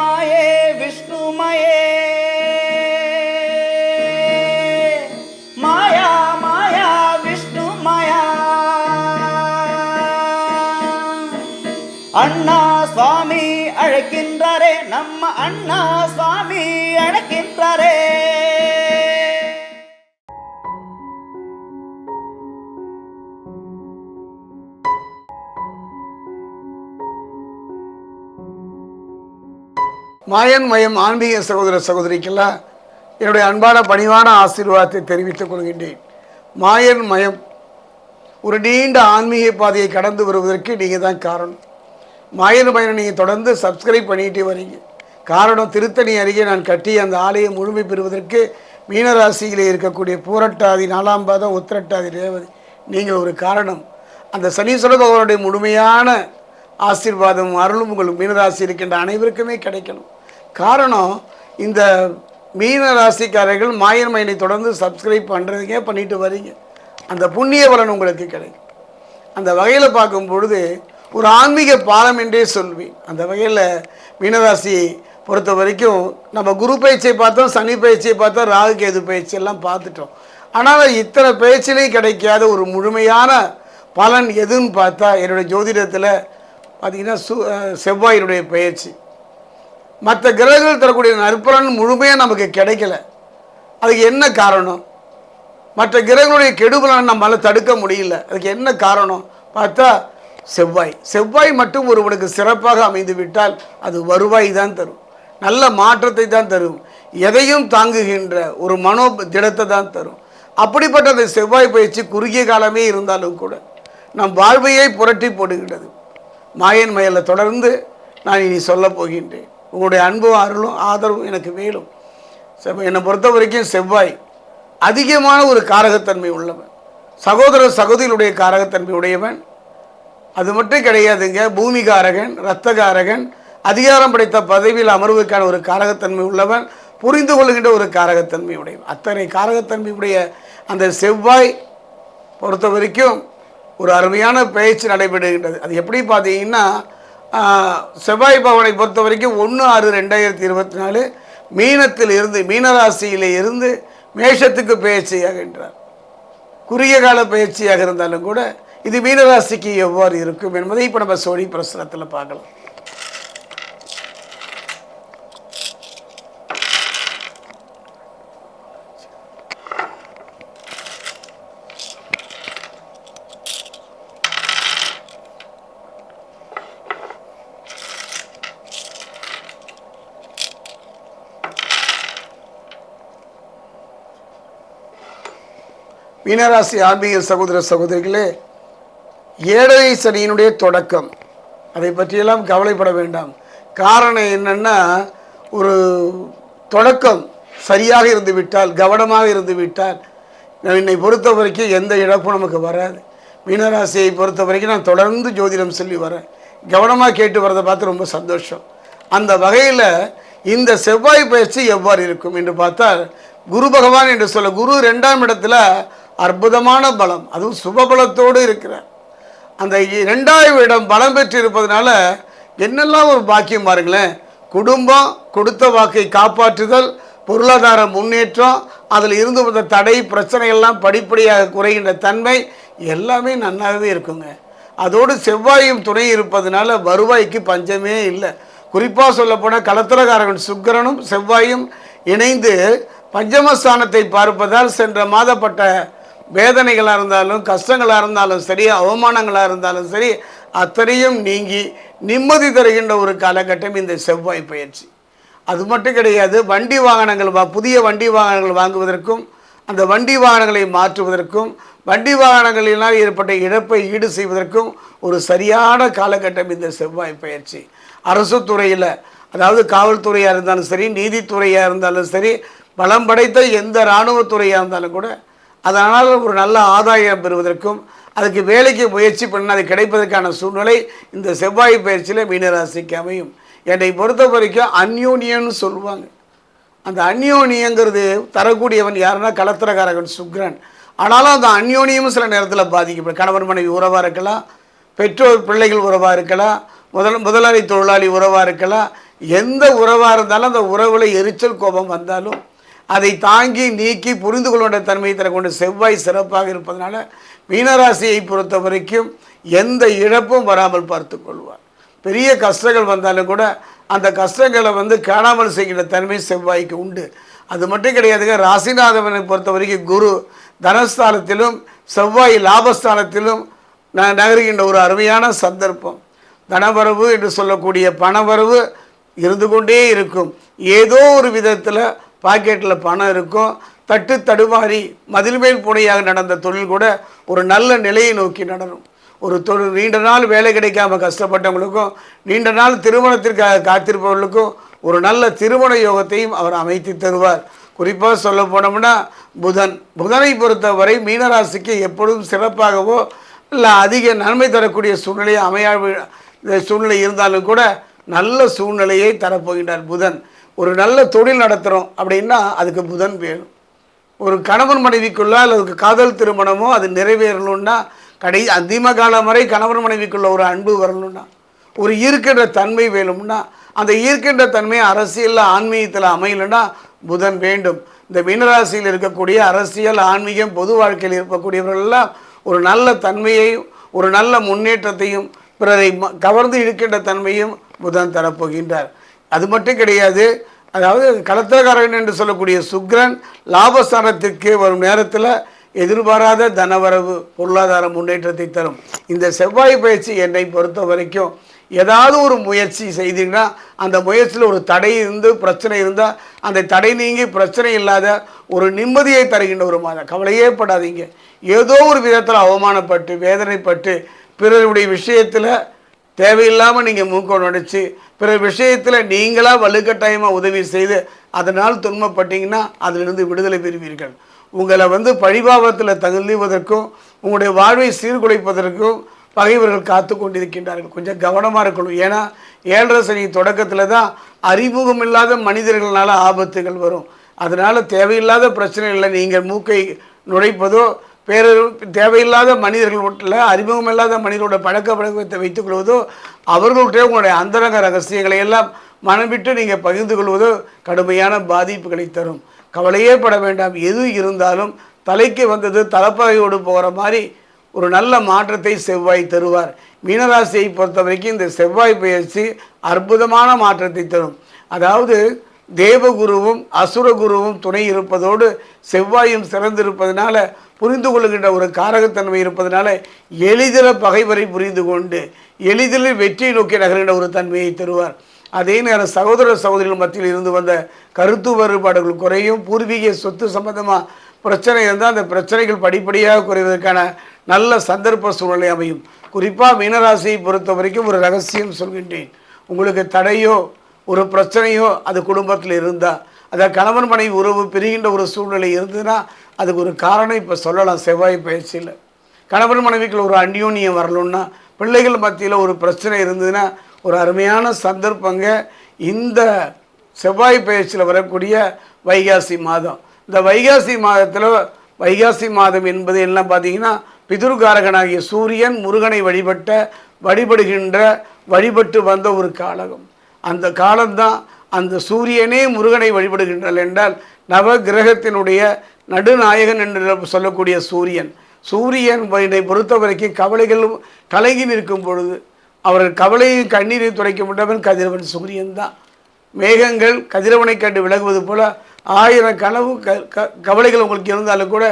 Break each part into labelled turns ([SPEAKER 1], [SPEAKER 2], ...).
[SPEAKER 1] मये विष्णुमये माया माया विष्णुमया अण्णा स्वामी अळकिन्द्ररे नम्म अण्णा स्वामी
[SPEAKER 2] மாயன் மயம் ஆன்மீக சகோதர சகோதரிக்கெல்லாம் என்னுடைய அன்பான பணிவான ஆசீர்வாதத்தை தெரிவித்துக் கொள்கின்றேன். மாயன் மயம் ஒரு நீண்ட ஆன்மீக பாதையை கடந்து வருவதற்கு நீங்கள் தான் காரணம். மாயன் மயனை நீங்கள் தொடர்ந்து சப்ஸ்கிரைப் பண்ணிகிட்டே வரீங்க. காரணம் திருத்தணி அருகே நான் கட்டி அந்த ஆலயம் முழுமை பெறுவதற்கு மீனராசியிலே இருக்கக்கூடிய பூரட்டாதி நாலாம் பாதம் உத்திரட்டாதி ரேவதி நீங்கள் ஒரு காரணம். அந்த சனீஸ்வர பகவானுடைய முழுமையான ஆசீர்வாதம் அருளும் உங்கள் மீனராசி இருக்கின்ற அனைவருக்குமே கிடைக்கணும். காரணம் இந்த மீன ராசிக்காரர்கள் மாயன் மயனை தொடர்ந்து சப்ஸ்கிரைப் பண்ணுறதுங்க பண்ணிட்டு வரீங்க. அந்த புண்ணிய பலன் உங்களுக்கு கிடைக்கும். அந்த வகையில் பார்க்கும் பொழுது ஒரு ஆன்மீக பாலம் என்றே சொல்வேன். அந்த வகையில் மீனராசி பொறுத்த வரைக்கும் நம்ம குரு பயிற்சியை பார்த்தோம் சனி பயிற்சியை பார்த்தோம் ராகு கேது பயிற்சி எல்லாம் பார்த்துட்டோம். ஆனால் இத்தனை பயிற்சியிலையும் கிடைக்காத ஒரு முழுமையான பலன் எதுன்னு பார்த்தா என்னுடைய ஜோதிடத்தில் பார்த்திங்கன்னா சு செவ்வாயினுடைய பயிற்சி. மற்ற கிரகங்கள் தரக்கூடிய நற்பலன் முழுமையாக நமக்கு கிடைக்கல. அதுக்கு என்ன காரணம்? மற்ற கிரகங்களுடைய கெடுபலனை நம்மளால் தடுக்க முடியல. அதுக்கு என்ன காரணம்? பார்த்தா செவ்வாய். செவ்வாய் மட்டும் ஒருவனுக்கு சிறப்பாக அமைந்து விட்டால் அது வருவாய் தான் தரும். நல்ல மாற்றத்தை தான் தரும். எதையும் தாங்குகின்ற ஒரு மனோ திடத்தை தான் தரும். அப்படிப்பட்ட அந்த செவ்வாய் பயிற்சி குறுகிய காலமே இருந்தாலும் கூட நம் வாழ்வையை புரட்டி போடுகின்றது. மாயன் மயலை தொடர்ந்து நான் இனி சொல்ல போகின்றேன். உங்களுடைய அன்பும் அருளும் ஆதரவும் எனக்கு வேணும் என்னை பொறுத்த வரைக்கும் செவ்வாய் அதிகமான ஒரு காரகத்தன்மை உள்ளவன். சகோதர சகோதரியுடைய காரகத்தன்மை உடையவன். அது மட்டும் கிடையாதுங்க பூமிகாரகன் இரத்தகாரகன் அதிகாரம் படைத்த பதவியில் அமர்வுக்கான ஒரு காரகத்தன்மை உள்ளவன் புரிந்து கொள்கின்ற ஒரு காரகத்தன்மை உடையவன். அத்தனை காரகத்தன்மை உடைய அந்த செவ்வாய் பொறுத்த வரைக்கும் ஒரு அருமையான பயிற்சி நடைபெறுகின்றது. அது எப்படி பார்த்தீங்கன்னா செவ்வாய் பவனை பொறுத்த வரைக்கும் ஒன்று ஆறு ரெண்டாயிரத்தி இருபத்தி நாலு மீனத்தில் இருந்து மீனராசியிலே இருந்து மேஷத்துக்கு பயிற்சியாகின்றார் குறுகிய கால பயிற்சியாக இருந்தாலும் கூட இது மீனராசிக்கு எவ்வாறு இருக்கும் என்பதை இப்போ நம்ம சோழி பிரசனத்தில் பார்க்கலாம். மீனராசி ஆன்மீக சகோதர சகோதரிகளே ஏழரை சனியினுடைய தொடக்கம். அதை பற்றியெல்லாம் கவலைப்பட வேண்டாம். காரணம் என்னென்னா ஒரு தொடக்கம் சரியாக இருந்து விட்டால் கவனமாக இருந்து விட்டால் என்னை பொறுத்த வரைக்கும் எந்த இழப்பும் நமக்கு வராது. மீனராசியை பொறுத்த வரைக்கும் நான் தொடர்ந்து ஜோதிடம் சொல்லி வரேன். கவனமாக கேட்டு வரதை பார்த்து ரொம்ப சந்தோஷம். அந்த வகையில் இந்த செவ்வாய் பயிற்சி எவ்வாறு இருக்கும் என்று பார்த்தால் குரு பகவான் என்று சொல்ல குரு ரெண்டாம் இடத்துல அற்புதமான பலம். அதுவும் சுபபலத்தோடு இருக்கிறார். அந்த இரண்டாயிரம் இடம் பலம் பெற்று இருப்பதனால என்னெல்லாம் ஒரு பாக்கியம் பாருங்களேன். குடும்பம் கொடுத்த வாக்கை காப்பாற்றுதல் பொருளாதார முன்னேற்றம் அதில் இருந்து வந்த தடை பிரச்சனைகள்லாம் படிப்படியாக குறைகின்ற தன்மை எல்லாமே நன்னாகவே இருக்குங்க. அதோடு செவ்வாயும் துணை இருப்பதனால வருவாய்க்கு பஞ்சமே இல்லை. குறிப்பாக சொல்லப்போனால் கலத்திரகாரகன் சுக்கரனும் செவ்வாயும் இணைந்து பஞ்சமஸ்தானத்தை பார்ப்பதால் சென்ற மாதப்பட்ட வேதனைகளாக இருந்தாலும் கஷ்டங்களாக இருந்தாலும் சரி அவமானங்களாக இருந்தாலும் சரி அத்தனையும் நீங்கி நிம்மதி தருகின்ற ஒரு காலகட்டம் இந்த செவ்வாய் பயிற்சி. அது மட்டும் கிடையாது வண்டி வாகனங்கள் வா புதிய வண்டி வாகனங்கள் வாங்குவதற்கும் அந்த வண்டி வாகனங்களை மாற்றுவதற்கும் வண்டி வாகனங்களினால் ஏற்பட்ட இழப்பை ஈடு செய்வதற்கும் ஒரு சரியான காலகட்டம் இந்த செவ்வாய் பயிற்சி. அரசு துறையில் அதாவது காவல்துறையாக இருந்தாலும் சரி நீதித்துறையாக இருந்தாலும் சரி பலம் படைத்த எந்த இராணுவத்துறையாக இருந்தாலும் கூட அதனால் ஒரு நல்ல ஆதாயம் பெறுவதற்கும் அதுக்கு வேலைக்கு முயற்சி பண்ண அது கிடைப்பதற்கான சூழ்நிலை இந்த செவ்வாய் பயிற்சியில் மீனராசிக்கு அமையும். என்னை பொறுத்த வரைக்கும் அன்யோனியன்னு சொல்லுவாங்க. அந்த அந்யோன்யங்கிறது தரக்கூடியவன் யாருன்னா கலத்திரகாரகன் சுக்ரன். ஆனாலும் அந்த அந்யோன்யமும் சில நேரத்தில் பாதிக்கப்படும். கணவன் மனைவி உறவாக இருக்கலாம் பெற்றோர் பிள்ளைகள் உறவாக இருக்கலாம் முதல் முதலாளி தொழிலாளி உறவாக இருக்கலாம். எந்த உறவாக இருந்தாலும் அந்த உறவில் எரிச்சல் கோபம் வந்தாலும் அதை தாங்கி நீக்கி புரிந்து கொள்கின்ற தன்மையை தரக்கூடிய செவ்வாய் சிறப்பாக இருப்பதனால மீனராசியை பொறுத்த வரைக்கும் எந்த இழப்பும் வராமல் பார்த்து கொள்வார். பெரிய கஷ்டங்கள் வந்தாலும் கூட அந்த கஷ்டங்களை வந்து காணாமல் செய்கின்ற தன்மை செவ்வாய்க்கு உண்டு. அது மட்டும் கிடையாதுங்க ராசிநாதவனை பொறுத்த வரைக்கும் குரு தனஸ்தானத்திலும் செவ்வாய் லாபஸ்தானத்திலும் ந- நகருகின்ற ஒரு அருமையான சந்தர்ப்பம். தனவரவு என்று சொல்லக்கூடிய பணவரவு இருந்து கொண்டே இருக்கும். ஏதோ ஒரு விதத்தில் பாக்கெட்டில் பணம் இருக்கும். தட்டு தடுமாறி மதில்மேல் புனையாக நடந்த தொழில் கூட ஒரு நல்ல நிலையை நோக்கி நடரும். ஒரு தொழில் நீண்ட நாள் வேலை கிடைக்காம கஷ்டப்பட்டவங்களுக்கும் நீண்ட நாள் திருமணத்திற்காக காத்திருப்பவர்களுக்கும் ஒரு நல்ல திருமண யோகத்தையும் அவர் அமைத்து தருவார். குறிப்பாக சொல்ல போனோம்னா புதன். புதனை பொறுத்தவரை மீனராசிக்கு எப்பொழுதும் சிறப்பாகவோ இல்லை அதிக நன்மை தரக்கூடிய சூழ்நிலை அமையா சூழ்நிலை இருந்தாலும் கூட நல்ல சூழ்நிலையை தரப்போகின்றார் புதன். ஒரு நல்ல தொழில் நடத்துகிறோம் அப்படின்னா அதுக்கு புதன் வேணும். ஒரு கணவன் மனைவிக்குள்ளே அல்லது காதல் திருமணமோ அது நிறைவேறணும்னா கடை அந்திம காலம் வரை கணவன் மனைவிக்குள்ள ஒரு அன்பு வரணும்னா ஒரு ஈர்க்கின்ற தன்மை வேணும்னா அந்த ஈர்க்கின்ற தன்மை அரசியலில் ஆன்மீகத்தில் அமையலைன்னா புதன் வேண்டும். இந்த மீனராசியில் இருக்கக்கூடிய அரசியல் ஆன்மீகம் பொது வாழ்க்கையில் இருக்கக்கூடியவர்கள் எல்லாம் ஒரு நல்ல தன்மையையும் ஒரு நல்ல முன்னேற்றத்தையும் பிறரை ம- கவர்ந்து இழுக்கின்ற தன்மையும் புதன் தரப்போகின்றார். அது மட்டும் கிடையாது. அதாவது களத்திரக்காரன் என்று சொல்லக்கூடிய சுக்ரன் லாபஸ்தானத்திற்கு வரும் நேரத்தில் எதிர்பாராத தனவரவு பொருளாதார முன்னேற்றத்தை தரும். இந்த செவ்வாய் பயிற்சி என்னை பொறுத்த வரைக்கும் ஏதாவது ஒரு முயற்சி செய்தீங்கன்னா அந்த முயற்சியில் ஒரு தடை இருந்து பிரச்சனை இருந்தால் அந்த தடை நீங்கி பிரச்சனை இல்லாத ஒரு நிம்மதியை தருகின்ற ஒரு மாதம். கவலையே படாதீங்க. ஏதோ ஒரு விதத்தில் அவமானப்பட்டு வேதனைப்பட்டு பிறருடைய விஷயத்தில் தேவையில்லாமல் நீங்கள் மூக்க நடிச்சு பிற விஷயத்தில் நீங்களாக வலுக்கட்டாயமாக உதவி செய்து அதனால் துன்பப்பட்டீங்கன்னா அதிலிருந்து விடுதலை பெறுவீர்கள். உங்களை வந்து பழிபாவத்தில் தகுந்துவதற்கும் உங்களுடைய வாழ்வை சீர்குலைப்பதற்கும் பகைவர்கள் காத்து கொண்டிருக்கின்றார்கள். கொஞ்சம் கவனமாக இருக்கணும். ஏன்னா ஏழரை சனி தொடக்கத்தில் தான் அறிமுகம் இல்லாத மனிதர்களால் ஆபத்துகள் வரும். அதனால் தேவையில்லாத பிரச்சனைகளில் நீங்கள் மூக்கை நுழைப்பதோ வேறு தேவையில்லாத மனிதர்கள் வீட்டில் அறிமுகம் இல்லாத மனிதர்களோட பழக்க வழக்கத்தை வைத்துக் கொள்வதோ அவர்களுடைய உங்களுடைய அந்தரங்க ரகசியங்களை எல்லாம் மனம் விட்டு நீங்கள் பகிர்ந்து கொள்வதோ கடுமையான பாதிப்புகளை தரும். கவலையே பட வேண்டாம். எது இருந்தாலும் தலைக்கு வந்தது தலைப்பகையோடு போகிற மாதிரி ஒரு நல்ல மாற்றத்தை செவ்வாய் தருவார். மீனராசியை பொறுத்த வரைக்கும் இந்த செவ்வாய் பயிற்சி அற்புதமான மாற்றத்தை தரும். அதாவது தேவகுருவும் அசுரகுருவும் துணை இருப்பதோடு செவ்வாயும் சிறந்திருப்பதனால புரிந்து கொள்கின்ற ஒரு காரகத்தன்மை இருப்பதனால எளிதில் பகைவரை புரிந்து கொண்டு எளிதில் வெற்றியை நோக்கி நகர்கின்ற ஒரு தன்மையை தருவார். அதே நேரம் சகோதர சகோதரிகள் மத்தியில் இருந்து வந்த கருத்து வேறுபாடுகள் குறையும். பூர்வீக சொத்து சம்பந்தமாக பிரச்சனை இருந்தால் அந்த பிரச்சனைகள் படிப்படியாக குறைவதற்கான நல்ல சந்தர்ப்ப சூழ்நிலை அமையும். குறிப்பாக மீனராசியை பொறுத்த வரைக்கும் ஒரு ரகசியம் சொல்கின்றேன். உங்களுக்கு தடையோ ஒரு பிரச்சனையோ அது குடும்பத்தில் இருந்தால் அதை கணவன் மனைவி உறவு பிரிகின்ற ஒரு சூழ்நிலை இருந்ததுன்னா அதுக்கு ஒரு காரணம் இப்போ சொல்லலாம் செவ்வாய் பயிற்சியில். கணவன் மனைவிக்குள்ள ஒரு அந்யோன்யம் வரணும்னா பிள்ளைகள் மத்தியில் ஒரு பிரச்சனை இருந்ததுன்னா ஒரு அருமையான சந்தர்ப்பங்க இந்த செவ்வாய் பயிற்சியில் வரக்கூடிய வைகாசி மாதம். இந்த வைகாசி மாதத்தில் வைகாசி மாதம் என்பது எல்லாம் பார்த்தீங்கன்னா பிதுர்காரகனாகிய சூரியன் முருகனை வழிபட்ட வழிபடுகின்ற வழிபட்டு வந்த ஒரு காலகம். அந்த காலம்தான் அந்த சூரியனே முருகனை வழிபடுகின்றார் என்றால் நவ கிரகத்தினுடைய நடுநாயகன் என்று சொல்லக்கூடிய சூரியன். சூரியன் என்னை பொறுத்த வரைக்கும் கவலைகளும் கலங்கி நிற்கும் பொழுது அவர்கள் கவலையும் கண்ணீரையும் துடைக்க முடியவன் கதிரவன் சூரியன் தான் மேகங்கள் கதிரவனை கண்டு விலகுவது போல ஆயிரம் கனவு க க- கவலைகள் உங்களுக்கு இருந்தாலும் கூட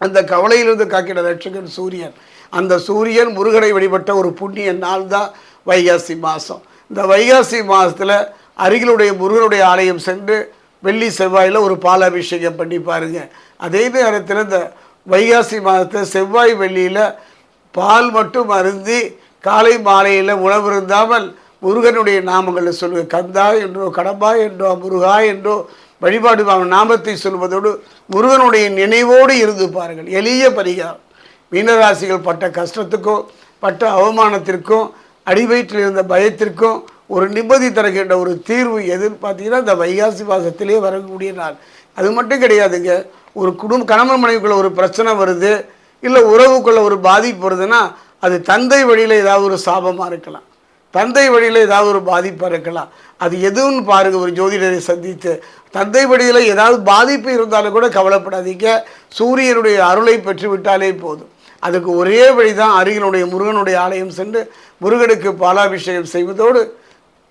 [SPEAKER 2] அந்த கவலையிலிருந்து காக்கிற ரட்சகன் சூரியன். அந்த சூரியன் முருகனை வழிபட்ட ஒரு புண்ணிய நாள் தான் வைகாசி மாதம் இந்த வைகாசி மாதத்தில் அருகிலுடைய முருகனுடைய ஆலயம் சென்று வெள்ளி செவ்வாயில் ஒரு பாலாபிஷேகம் பண்ணி பாருங்கள் அதே நேரத்தில் இந்த வைகாசி மாதத்தில் செவ்வாய் வெள்ளியில் பால் மட்டும் அருந்தி காலை மாலையில் உணவு இருந்தாமல் முருகனுடைய நாமங்களை சொல்லுங்கள் கந்தா என்றோ கடம்பா என்றோ முருகா என்றோ வழிபாடு நாமத்தை சொல்வதோடு முருகனுடைய நினைவோடு இருந்து பாருங்கள். எளிய பரிகாரம். மீனராசிகள் பட்ட கஷ்டத்துக்கும் பட்ட அவமானத்திற்கும் அடிவயிற்றில் இருந்த பயத்திற்கும் ஒரு நிம்மதி தருகின்ற ஒரு தீர்வு எதுன்னு பார்த்தீங்கன்னா இந்த வைகாசி மாதத்திலே வரக்கூடிய நாள். அது மட்டும் கிடையாதுங்க. ஒரு குடும்ப கணவன் மனைவிக்குள்ள ஒரு பிரச்சனை வருது இல்லை உறவுக்குள்ள ஒரு பாதிப்பு வருதுன்னா அது தந்தை வழியில் ஏதாவது ஒரு சாபமாக இருக்கலாம். தந்தை வழியில் ஏதாவது ஒரு பாதிப்பாக இருக்கலாம். அது எதுவும் பாருங்கள் ஒரு ஜோதிடரை சந்தித்து. தந்தை வழியில் ஏதாவது பாதிப்பு இருந்தாலும் கூட கவலைப்படாதீங்க. சூரியனுடைய அருளை பெற்று விட்டாலே போதும். அதுக்கு ஒரே வழி தான் அருகிலுடைய முருகனுடைய ஆலயம் சென்று முருகனுக்கு பாலாபிஷேகம் செய்வதோடு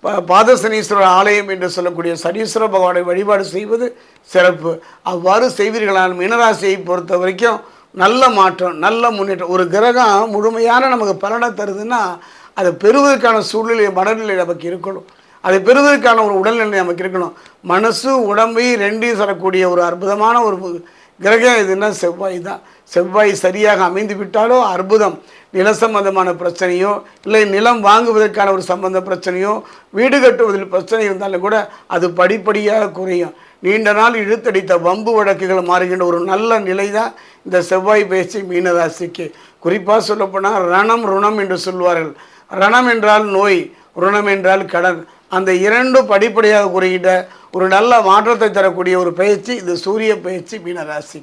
[SPEAKER 2] பா- பாதசனீஸ்வரர் ஆலயம் என்று சொல்லக்கூடிய சனீஸ்வர பகவானை வழிபாடு செய்வது சிறப்பு. அவ்வாறு செய்வீர்களால் மீனராசியை பொறுத்த வரைக்கும் நல்ல மாற்றம் நல்ல முன்னேற்றம். ஒரு கிரகம் முழுமையான நமக்கு பலனை தருதுன்னா அதை பெறுவதற்கான சூழ்நிலை மனநிலை நமக்கு இருக்கணும். அதை பெறுவதற்கான ஒரு உடல்நிலை நமக்கு இருக்கணும். மனசு உடம்பை ரெண்டையும் தரக்கூடிய ஒரு அற்புதமான ஒரு கிரகம் எதுன்னா செவ்வாய் தான். செவ்வாய் சரியாக அமைந்து விட்டாலோ அற்புதம். நில சம்பந்தமான பிரச்சனையோ இல்லை நிலம் வாங்குவதற்கான ஒரு சம்பந்த பிரச்சனையோ வீடு கட்டுவதில் பிரச்சனை இருந்தாலும் கூட அது படிப்படியாக குறையும். நீண்ட நாள் இழுத்தடித்த வம்பு வழக்குகள் மாறுகின்ற ஒரு நல்ல நிலை தான் இந்த செவ்வாய் பயிற்சி மீனராசிக்கு. குறிப்பாக சொல்லப்போனால் ரணம் ருணம் என்று சொல்வார்கள் ரணம் என்றால் நோய் ருணம் என்றால் கடன். அந்த இரண்டும் படிப்படியாக குறைகின்ற ஒரு நல்ல மாற்றத்தை தரக்கூடிய ஒரு பயிற்சி இது சூரிய பயிற்சி மீனராசிக்கு.